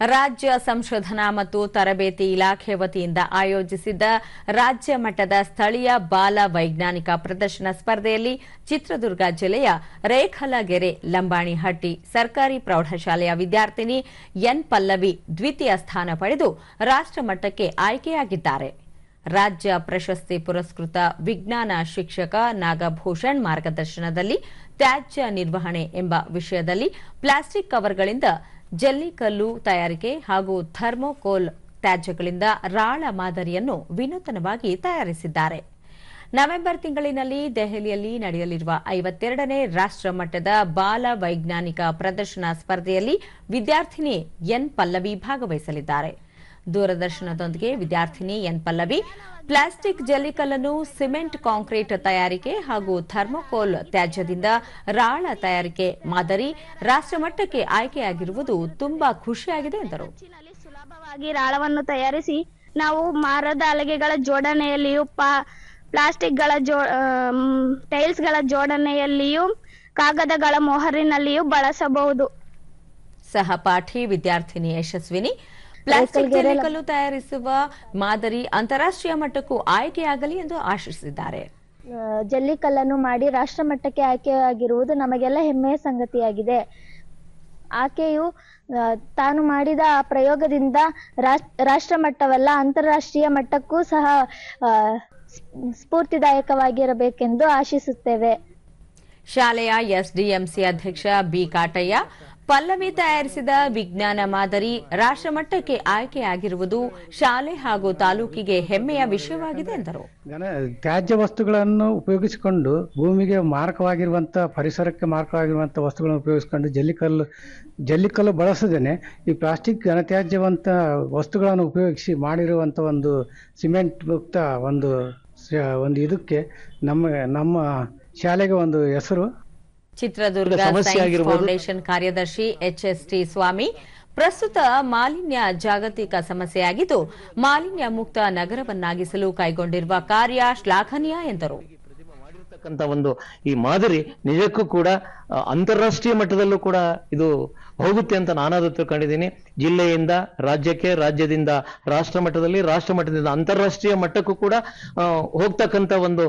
ರಾಜ್ಯ ಸಂಶೋಧನಾ ಮತ್ತು ತರಬೇತಿ ಇಲಾಖೆ ವತಿಯಿಂದ ಆಯೋಜಿಸಿದ್ದ ರಾಜ್ಯ ಮಟ್ಟದ ಸ್ಥಳೀಯ ಬಾಲ ವೈಜ್ಞಾನಿಕ ಪ್ರದರ್ಶನ ಸ್ಪರ್ಧೆಯಲ್ಲಿ ಚಿತ್ರದುರ್ಗ ಜಿಲ್ಲೆಯ ರೇಖಲಗೆರೆ ಲಂಬಾಣಿಹಟ್ಟಿ ಸರ್ಕಾರಿ ಪ್ರೌಢಶಾಲೆಯ ವಿದ್ಯಾರ್ಥಿನಿ ಎನ್ ಪಲ್ಲವಿ ದ್ವಿತೀಯ ಸ್ಥಾನ ಪಡೆದು ರಾಷ್ಟ್ರಮಟ್ಟಕ್ಕೆ ಆಯ್ಕೆಯಾಗಿದ್ದಾರೆ. ರಾಜ್ಯ ಪ್ರಶಸ್ತಿ ಪುರಸ್ಕೃತ ವಿಜ್ಞಾನ ಶಿಕ್ಷಕ ನಾಗಭೂಷಣ್ ಮಾರ್ಗದರ್ಶನದಲ್ಲಿ ತ್ಯಾಜ್ಯ ನಿರ್ವಹಣೆ ಎಂಬ ವಿಷಯದಲ್ಲಿ ಪ್ಲಾಸ್ಟಿಕ್ ಕವರ್ಗಳಿಂದ ಜಲ್ಲಿಕಲ್ಲು ತಯಾರಿಕೆ ಹಾಗೂ ಥರ್ಮೋಕೋಲ್ ತ್ಯಾಜ್ಯಗಳಿಂದ ರಾಳ ಮಾದರಿಯನ್ನು ವಿನೂತನವಾಗಿ ತಯಾರಿಸಿದ್ದಾರೆ. ನವೆಂಬರ್ ತಿಂಗಳಿನಲ್ಲಿ ದೆಹಲಿಯಲ್ಲಿ ನಡೆಯಲಿರುವ ಐವತ್ತೆರಡನೇ ರಾಷ್ಟ್ರಮಟ್ಟದ ಬಾಲ ವೈಜ್ಞಾನಿಕ ಪ್ರದರ್ಶನ ಸ್ಪರ್ಧೆಯಲ್ಲಿ ವಿದ್ಯಾರ್ಥಿನಿ ಎನ್ ಪಲ್ಲವಿ ಭಾಗವಹಿಸಲಿದ್ದಾರೆ. ದೂರದರ್ಶನದೊಂದಿಗೆ ವಿದ್ಯಾರ್ಥಿನಿ ಎನ್ ಪಲ್ಲವಿ ಪ್ಲಾಸ್ಟಿಕ್ ಜಲ್ಲಿಕಲ್ಲನ್ನು ಸಿಮೆಂಟ್ ಕಾಂಕ್ರೀಟ್ ತಯಾರಿಕೆ ಹಾಗೂ ಥರ್ಮೋಕೋಲ್ ತ್ಯಾಜ್ಯದಿಂದ ರಾಳ ತಯಾರಿಕೆ ಮಾದರಿ ರಾಷ್ಟ್ರಮಟ್ಟಕ್ಕೆ ಆಯ್ಕೆಯಾಗಿರುವುದು ತುಂಬಾ ಖುಷಿಯಾಗಿದೆ ಎಂದರು. ಸುಲಭವಾಗಿ ರಾಳವನ್ನು ತಯಾರಿಸಿ ನಾವು ಮರದ ಅಲಗೆಗಳ ಜೋಡಣೆಯಲ್ಲಿಯೂ ಪ್ಲಾಸ್ಟಿಕ್ಗಳ ಜೋ ಟೈಲ್ಸ್ಗಳ ಜೋಡಣೆಯಲ್ಲಿಯೂ ಕಾಗದಗಳ ಮೊಹರಿನಲ್ಲಿಯೂ ಬಳಸಬಹುದು. ಸಹಪಾಠಿ ವಿದ್ಯಾರ್ಥಿನಿ ಯಶಸ್ವಿನಿ ಪ್ಲಾಸ್ಟಿಕ್ ತಯಾರಿಸುವ ಮಾದರಿ ಅಂತಾರಾಷ್ಟ್ರೀಯ ಮಟ್ಟಕ್ಕೂ ಆಯ್ಕೆಯಾಗಲಿ ಎಂದು ಆಶಿಸಿದ್ದಾರೆ. ಜಲ್ಲಿಕಲ್ಲನ್ನು ಮಾಡಿ ರಾಷ್ಟ್ರ ಮಟ್ಟಕ್ಕೆ ಆಯ್ಕೆಯಾಗಿರುವುದು ನಮಗೆಲ್ಲ ಹೆಮ್ಮೆಯ ಸಂಗತಿಯಾಗಿದೆ. ಆಕೆಯು ತಾನು ಮಾಡಿದ ಆ ಪ್ರಯೋಗದಿಂದ ರಾಷ್- ರಾಷ್ಟ್ರ ಮಟ್ಟವಲ್ಲ ಅಂತಾರಾಷ್ಟ್ರೀಯ ಮಟ್ಟಕ್ಕೂ ಸಹ ಸ್ಫೂರ್ತಿದಾಯಕವಾಗಿರಬೇಕೆಂದು ಆಶಿಸುತ್ತೇವೆ. ಶಾಲೆಯ ಎಸ್ಡಿಎಂಸಿ ಅಧ್ಯಕ್ಷ ಬಿ ಕಾಟಯ್ಯ ಪಲ್ಲವಿ ತಯಾರಿಸಿದ ವಿಜ್ಞಾನ ಮಾದರಿ ರಾಷ್ಟ್ರಮಟ್ಟಕ್ಕೆ ಆಯ್ಕೆಯಾಗಿರುವುದು ಶಾಲೆ ಹಾಗೂ ತಾಲೂಕಿಗೆ ಹೆಮ್ಮೆಯ ವಿಷಯವಾಗಿದೆ ಎಂದರು. ತ್ಯಾಜ್ಯ ವಸ್ತುಗಳನ್ನು ಉಪಯೋಗಿಸಿಕೊಂಡು ಭೂಮಿಗೆ ಮಾರಕವಾಗಿರುವಂತಹ ಪರಿಸರಕ್ಕೆ ಮಾರಕವಾಗಿರುವಂತಹ ವಸ್ತುಗಳನ್ನು ಉಪಯೋಗಿಸಿಕೊಂಡು ಜಲ್ಲಿಕಲ್ಲು ಜಲ್ಲಿಕಲ್ಲು ಬಳಸದೇನೆ ಈ ಪ್ಲಾಸ್ಟಿಕ್ ಘನತ್ಯಾಜ್ಯವಂತ ವಸ್ತುಗಳನ್ನು ಉಪಯೋಗಿಸಿ ಮಾಡಿರುವಂಥ ಒಂದು ಸಿಮೆಂಟ್ ಮುಕ್ತ ಒಂದು ಒಂದು ಇದಕ್ಕೆ ನಮ್ಮ ನಮ್ಮ ಶಾಲೆಗೆ ಒಂದು ಹೆಸರು ಚಿತ್ರದುರ್ಗ ಫೌಂಡೇಶನ್ ಕಾರ್ಯದರ್ಶಿ ಎಚ್ ಎಸ್ ಟಿ ಸ್ವಾಮಿ ಪ್ರಸ್ತುತ ಮಾಲಿನ್ಯ ಜಾಗತಿಕ ಸಮಸ್ಯೆಯಾಗಿದ್ದು ಮಾಲಿನ್ಯ ಮುಕ್ತ ನಗರವನ್ನಾಗಿಸಲು ಕೈಗೊಂಡಿರುವ ಕಾರ್ಯ ಶ್ಲಾಘನೀಯ ಎಂದರು. ಮಾಡಿರ್ತಕ್ಕಂಥ ಒಂದು ಈ ಮಾದರಿ ನಿಜಕ್ಕೂ ಕೂಡ ಅಂತಾರಾಷ್ಟ್ರೀಯ ಮಟ್ಟದಲ್ಲೂ ಕೂಡ ಇದು ಹೋಗುತ್ತೆ ಅಂತ ನಾನಾದ್ರೂ ತಿಳ್ಕೊಂಡಿದ್ದೀನಿ. ಜಿಲ್ಲೆಯಿಂದ ರಾಜ್ಯಕ್ಕೆ, ರಾಜ್ಯದಿಂದ ರಾಷ್ಟ್ರ ಮಟ್ಟದಲ್ಲಿ ರಾಷ್ಟ್ರ ಮಟ್ಟದಿಂದ ಅಂತಾರಾಷ್ಟ್ರೀಯ ಮಟ್ಟಕ್ಕೂ ಕೂಡ ಹೋಗ್ತಕ್ಕಂಥ ಒಂದು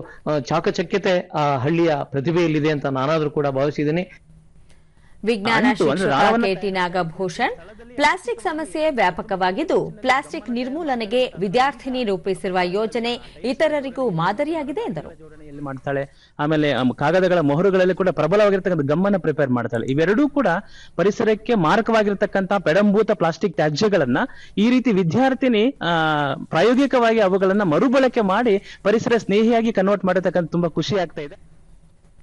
ಚಾಕಚಕ್ಯತೆ ಆ ಹಳ್ಳಿಯ ಪ್ರತಿಭೆಯಲ್ಲಿದೆ ಅಂತ ನಾನಾದ್ರೂ ಕೂಡ ಭಾವಿಸಿದ್ದೀನಿ. ವಿಜ್ಞಾನ ಶಿಕ್ಷಕ ಕೆಟಿ ನಾಗಭೂಷಣ್. ಪ್ಲಾಸ್ಟಿಕ್ ಸಮಸ್ಯೆ ವ್ಯಾಪಕವಾಗಿದ್ದು ಪ್ಲಾಸ್ಟಿಕ್ ನಿರ್ಮೂಲನೆಗೆ ವಿದ್ಯಾರ್ಥಿನಿ ರೂಪಿಸಿರುವ ಯೋಜನೆ ಇತರರಿಗೂ ಮಾದರಿಯಾಗಿದೆ ಎಂದರು. ಮಾಡ್ತಾಳೆ. ಆಮೇಲೆ ಕಾಗದಗಳ ಮೊಹರುಗಳಲ್ಲಿ ಕೂಡ ಪ್ರಬಲವಾಗಿರ್ತಕ್ಕಂಥ ಗಮ್ಮನ ಪ್ರಿಪೇರ್ ಮಾಡ್ತಾಳೆ. ಇವೆರಡೂ ಕೂಡ ಪರಿಸರಕ್ಕೆ ಮಾರಕವಾಗಿರ್ತಕ್ಕಂಥ ಪೆಡಂಭೂತ ಪ್ಲಾಸ್ಟಿಕ್ ತ್ಯಾಜ್ಯಗಳನ್ನ ಈ ರೀತಿ ವಿದ್ಯಾರ್ಥಿನಿ ಪ್ರಾಯೋಗಿಕವಾಗಿ ಅವುಗಳನ್ನ ಮರುಬಳಕೆ ಮಾಡಿ ಪರಿಸರ ಸ್ನೇಹಿಯಾಗಿ ಕನ್ವರ್ಟ್ ಮಾಡಿರ್ತಕ್ಕಂಥ ತುಂಬಾ ಖುಷಿ ಆಗ್ತಾ ಇದೆ.